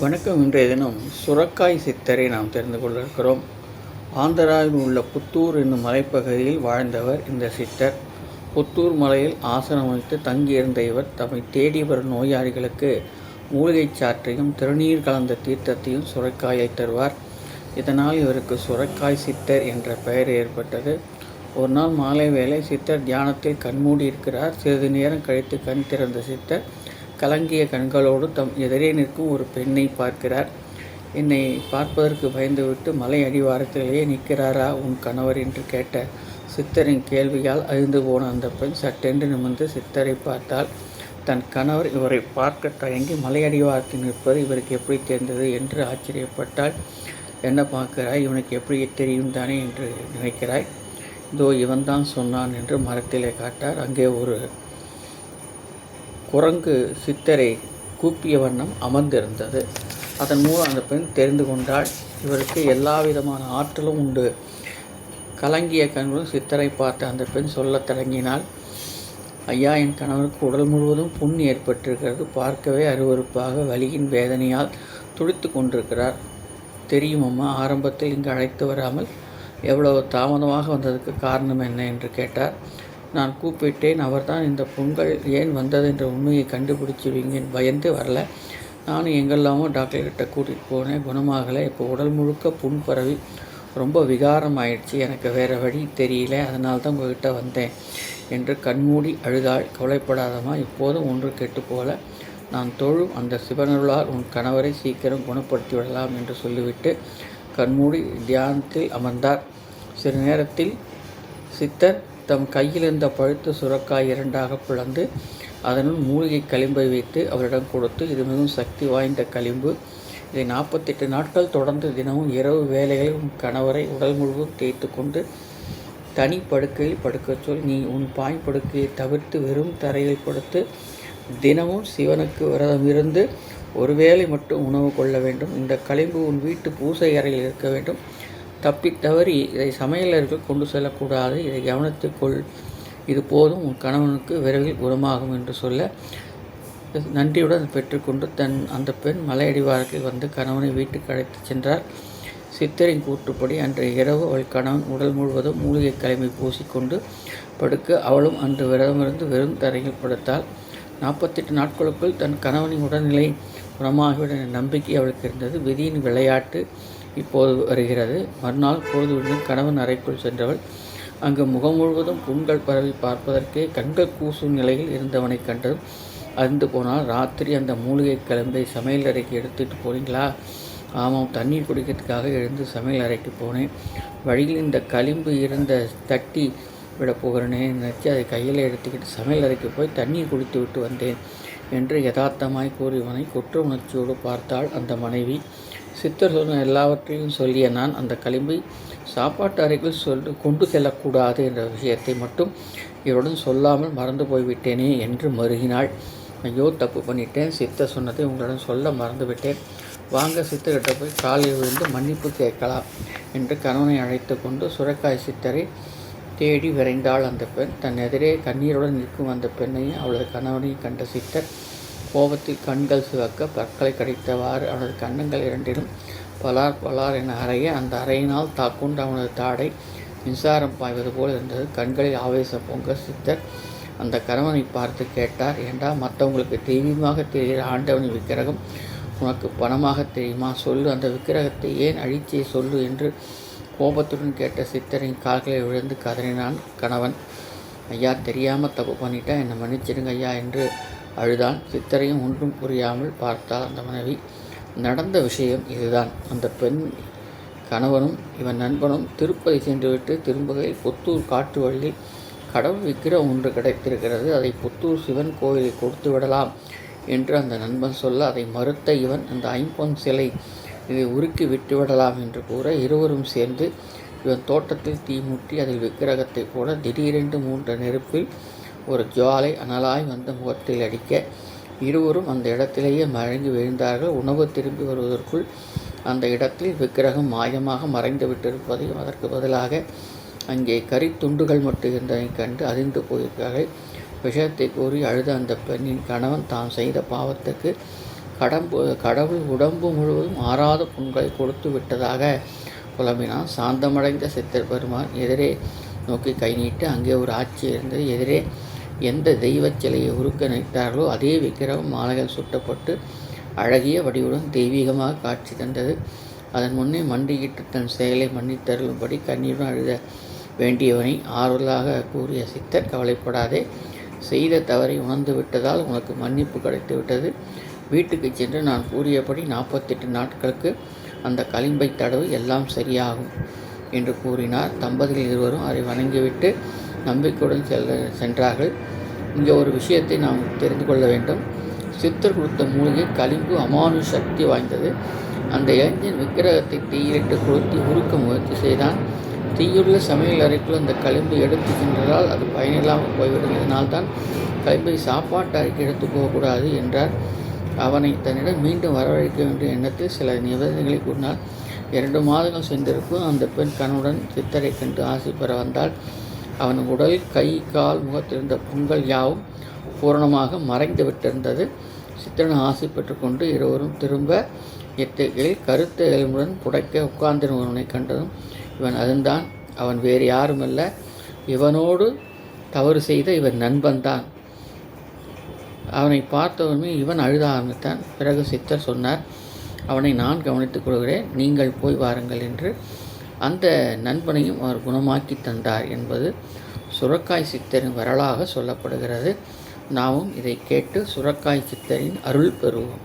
வணக்கம். இன்றைய தினம் சுரக்காய் சித்தரை நாம் தெரிந்து கொள்ள இருக்கிறோம் ஆந்திராவில் உள்ள புத்தூர் என்னும் மலைப்பகுதியில் வாழ்ந்தவர் இந்த சித்தர். புத்தூர் மலையில் ஆசனம் வைத்து தங்கியிருந்த இவர் தம்மை தேடி வரும் நோயாளிகளுக்கு மூலிகைச் சாற்றையும் திருநீர் கலந்த தீர்த்தத்தையும் சுரக்காயை தருவார். இதனால் இவருக்கு சுரக்காய் சித்தர் என்ற பெயர் ஏற்பட்டது. ஒரு நாள் மாலை வேளை சித்தர் தியானத்தில் கண்மூடி இருக்கிறார் சிறிது நேரம் கழித்து கண் திறந்த சித்தர் கலங்கிய கண்களோடு தம் எதிரே நிற்கும் ஒரு பெண்ணை பார்க்கிறார். என்னை பார்ப்பதற்கு பயந்துவிட்டு மலை அடிவாரத்திலேயே நிற்கிறாரா உன் கணவர்? என்று கேட்ட சித்தரின் கேள்வியால் அழிந்து போன அந்த பெண் சட்டென்று நிமிர்ந்து சித்தரை பார்த்தால் தன் கணவர் இவரை பார்க்க தயங்கி மலை அடிவாரத்தில் நிற்பது இவருக்கு எப்படி தெரிந்தது? என்று ஆச்சரியப்பட்டால் என்ன பார்க்கிறாய்? இவனுக்கு எப்படி தெரியும் தானே? என்று நினைக்கிறாய். இதோ இவன்தான் சொன்னான் என்று மரத்திலே காட்டார். அங்கே ஒரு குரங்கு சித்தரை கூப்பிய வண்ணம் அமர்ந்திருந்தது. அதன் மூலம் அந்த பெண் தெரிந்து கொண்டாள். இவருக்கு எல்லா விதமான ஆற்றலும் உண்டு. கலங்கிய கண்களும் சித்தரை பார்த்த அந்த பெண் சொல்லத் தொடங்கினாள். ஐயா என் கணவருக்கு உடல் முழுவதும் புண் ஏற்பட்டிருக்கிறது. பார்க்கவே அருவருப்பாக வலியின் வேதனையால் துடித்து கொண்டிருக்கிறார். தெரியுமம்மா ஆரம்பத்தில் இங்கு அழைத்து வராமல் எவ்வளவு தாமதமாக வந்ததுக்கு காரணம் என்ன? என்று கேட்டார். நான் கூப்பிட்டேன். அவர்தான் இந்த பொங்கல் ஏன் வந்தது என்ற உண்மையை கண்டுபிடிச்சிருவீங்க பயந்து வரல. நானும் எங்கெல்லாமோ டாக்டர்கிட்ட கூட்டிகிட்டு போனேன். குணமாகலை. இப்போ உடல் முழுக்க புண் பரவி ரொம்ப விகாரம் ஆயிடுச்சு எனக்கு வேறு வழி தெரியல. அதனால தான் உங்கள்கிட்ட வந்தேன் என்று கண்மூடி அழுதாள். கவலைப்படாதமா இப்போதும் ஒன்று கெட்டு போல நான் தொழும் அந்த சிவனருளால் உன் கணவரை சீக்கிரம் குணப்படுத்தி விடலாம் என்று சொல்லிவிட்டு கண்மூடி தியானத்தில் அமர்ந்தார். சிறு நேரத்தில் சித்தர் தம் கையில் இருந்த பழுத்த சுரக்காய் இரண்டாக பிளந்து அதனுள் மூலிகை களிம்பை வைத்து அவரிடம் கொடுத்து இது மிகவும் சக்தி வாய்ந்த களிம்பு. இதை நாற்பத்தெட்டு நாட்கள் தொடர்ந்து தினமும் இரவு வேலைகளில் உன் கணவரை உடல் முழுவதும் தேய்த்து கொண்டு தனி படுக்கையில் படுக்கச் சொல். நீ உன் பாய் படுக்கையை தவிர்த்து வெறும் தரையில் படுத்து தினமும் சிவனுக்கு விரதம் இருந்து ஒருவேளை மட்டும் உணவு கொள்ள வேண்டும். இந்த களிம்பு உன் வீட்டு பூசை அறையில் இருக்க வேண்டும். தப்பி தவறி இதை சமையலர்கள் கொண்டு செல்லக்கூடாது. இதை கவனத்துக்குள். இது போதும். உன் கணவனுக்கு விரைவில் குணமாகும் என்று சொல்ல நன்றியுடன் பெற்றுக்கொண்டு தன் அந்த பெண் மலையடிவாரத்தில் வந்து கணவனை வீட்டுக்கு அழைத்துச் சென்றார். சித்தரின் கூற்றுப்படி அன்றைய இரவு அவள் கணவன் உடல் முழுவதும் மூலிகை கிளம்பி பூசிக்கொண்டு படுக்க அவளும் அன்று விரதமிருந்து வெறும் தரையில் படுத்தாள். நாற்பத்தெட்டு நாட்களுக்குள் தன் கணவனின் உடல்நிலை குணமாகிவிட நம்பிக்கை அவளுக்கு இருந்தது. விதியின் விளையாட்டு இப்போது வருகிறது. மறுநாள் பொழுதுவிடும் கணவன் அறைக்குள் சென்றவள் அங்கு முகம் முழுவதும் புண்கள் பரவி பார்ப்பதற்கே கண்கள் கூசும் நிலையில் இருந்தவனை கண்டதும் அறிந்து போனால் ராத்திரி அந்த மூலிகை கிளம்பை சமையல் அறைக்கு எடுத்துகிட்டு போனீங்களா? ஆமாம் தண்ணீர் குடிக்கிறதுக்காக எழுந்து சமையல் அறைக்கு போனேன். வழியில் இந்த களிம்பு இருந்த தட்டி விட போகிறேனே நினச்சி அதை கையில் எடுத்துக்கிட்டு சமையல் அறைக்கு போய் தண்ணீர் குடித்து விட்டு வந்தேன் என்று யதார்த்தமாய் கூறியவனை குற்ற உணர்ச்சியோடு பார்த்தாள் அந்த மனைவி. சித்தர் சொன்ன எல்லாவற்றையும் சொல்லிய நான் அந்த களிம்பை சாப்பாட்டு அறைக்குள் சொல் கொண்டு செல்லக்கூடாது என்ற விஷயத்தை மட்டும் இவருடன் சொல்லாமல் மறந்து போய்விட்டேனே என்று மருகினாள். ஐயோ தப்பு பண்ணிட்டேன். சித்தர் சொன்னதை உங்களிடம் சொல்ல மறந்துவிட்டேன். வாங்க சித்தர்கிட்ட போய் காலில் விழுந்து மன்னிப்பு கேட்கலாம் என்று கணவனை அழைத்து கொண்டு சுரக்காய் சித்தரை தேடி விரைந்தாள் அந்த பெண். தன் எதிரே கண்ணீருடன் நிற்கும் அந்த பெண்ணையும் அவளது கணவனையும் கண்ட சித்தர் கோபத்தில் கண்கள் சிவக்க பற்களை கடித்தவாறு அவனது கண்ணங்கள் இரண்டிலும் பலார் பலார் என அறைய அந்த அறையினால் தாக்குண்டு அவனது தாடை மின்சாரம் பாய்வது போல் இருந்தது. கண்களில் ஆவேசம் பொங்க சித்தர் அந்த கணவனை பார்த்து கேட்டார் ஏண்டா மற்றவங்களுக்கு தெய்வீகமாக தெரிகிற ஆண்டவனின் விக்கிரகம் உனக்கு பணமாக தெரியுமா? சொல்லு அந்த விக்கிரகத்தை ஏன் அழிச்சே சொல்லு என்று கோபத்துடன் கேட்ட சித்தரின் கால்களை விழுந்து கதறினான் கணவன். ஐயா தெரியாமல் தப்பு பண்ணிட்டா என்னை மன்னிச்சிடுங்க ஐயா என்று அழுதான். சித்தரையும் ஒன்றும் புரியாமல் பார்த்தாள் அந்த மனைவி நடந்த விஷயம் இதுதான். அந்த பெண் கணவனும் இவன் நண்பனும் திருப்பதி சென்றுவிட்டு திரும்புகையில் புத்தூர் காட்டு வழியில் கடவுள் விக்கிரம் ஒன்று கிடைத்திருக்கிறது. அதை புத்தூர் சிவன் கோயிலில் கொடுத்து விடலாம் என்று அந்த நண்பன் சொல்ல அதை மறுத்த இவன் அந்த ஐம்பொன் சிலை இதை உருக்கி விட்டுவிடலாம் என்று கூற இருவரும் சேர்ந்து இவன் தோட்டத்தில் தீ மூட்டி அதில் விக்கிரகத்தை போட திடீரென்று மூன்ற நெருப்பில் ஒரு ஜுவாலை அனலாய் வந்த முகத்தில் அடிக்க இருவரும் அந்த இடத்திலேயே மழங்கி விழுந்தார்கள். உணவு திரும்பி வருவதற்குள் அந்த இடத்தில் விக்கிரகம் மாயமாக மறைந்து விட்டிருப்பதையும் அதற்கு பதிலாக அங்கே கறி துண்டுகள் மட்டும் இருந்ததைக் கண்டு அதிர்ந்து போயிருக்கார்கள் விஷயத்தை கூறி அழுத அந்த பெண்ணின் கணவன் தான் செய்த பாவத்துக்கு கடம்பு கடவுள் உடம்பு முழுவதும் ஆறாத புண்களை கொடுத்து விட்டதாக புலம்பினான். சாந்தமடைந்த சித்தர் பெருமான் எதிரே நோக்கி கை நீட்டு அங்கே ஒரு ஆட்சி இருந்தது. எதிரே எந்த தெய்வச் சிலையை உருக்க நினைத்தார்களோ அதே விக்கிரகம் மாலைகள் சுட்டப்பட்டு அழகிய வடிவுடன் தெய்வீகமாக காட்சி தந்தது. அதன் முன்னே மண்டியிட்டு தன் செயலை மன்னித்தருளும்படி கண்ணீருடன் அழுத வேண்டியவனை ஆறுதலாக கூறிய சித்தர் கவலைப்படாதே. செய்த தவறை உணர்ந்து விட்டதால் உனக்கு மன்னிப்பு கிடைத்து விட்டது. வீட்டுக்கு சென்று நான் கூறியபடி நாற்பத்தெட்டு நாட்களுக்கு அந்த களிம்பை தடவு எல்லாம் சரியாகும் என்று கூறினார். தம்பதிகள் இருவரும் அதை வணங்கிவிட்டு நம்பிக்கையுடன் செல்ல சென்றார்கள். இங்கே ஒரு விஷயத்தை நாம் தெரிந்து கொள்ள வேண்டும். சித்தர் கொடுத்த மூலிகை களிம்பு அமானு சக்தி வாய்ந்தது. அந்த இளைஞன் விக்கிரகத்தை தீயிலிட்டு கொளுத்தி உருக்க முயற்சி செய்தான். தீயுள்ள சமையல் அறைக்குள் அந்த களிம்பு எடுத்து சென்றதால் அது பயனில்லாமல் போய்விடும். இதனால்தான் களிம்பை சாப்பாட்டு அறைக்கு எடுத்து போகக்கூடாது என்றார். அவனை தன்னிடம் மீண்டும் வரவழைக்க வேண்டிய எண்ணத்தில் சில நிபந்தனைகளை கூறினார். இரண்டு மாதங்கள் சென்றிருக்கும் அந்த பெண் கணவுடன் சித்தரை கண்டு ஆசை பெற வந்தால் அவன் உடல் கை கால் முகத்திருந்த புண்கள் யாவும் பூரணமாக மறைந்து விட்டிருந்தது சித்திரன் ஆசை பெற்றுக்கொண்டு இருவரும் திரும்ப எத்தைகளில் கருத்த எலும்புடன் புடைக்க உட்கார்ந்திருந்தவனை கண்டதும் இவன் அதுதான் அவன் வேறு யாருமல்ல. இவனோடு தவறு செய்த இவன் நண்பன்தான். அவனை பார்த்தவனுமே இவன் அழுத ஆரம்பித்தான். பிறகு சித்தர் சொன்னார் அவனை நான் கவனித்துக் கொள்கிறேன். நீங்கள் போய் வாருங்கள் என்று அந்த நண்பனையும் அவர் குணமாக்கி தந்தார் என்பது சுரக்காய் சித்தரின் வரலாக சொல்லப்படுகிறது. நாமும் இதை கேட்டு சுரக்காய் சித்தரின் அருள் பெறுவோம்.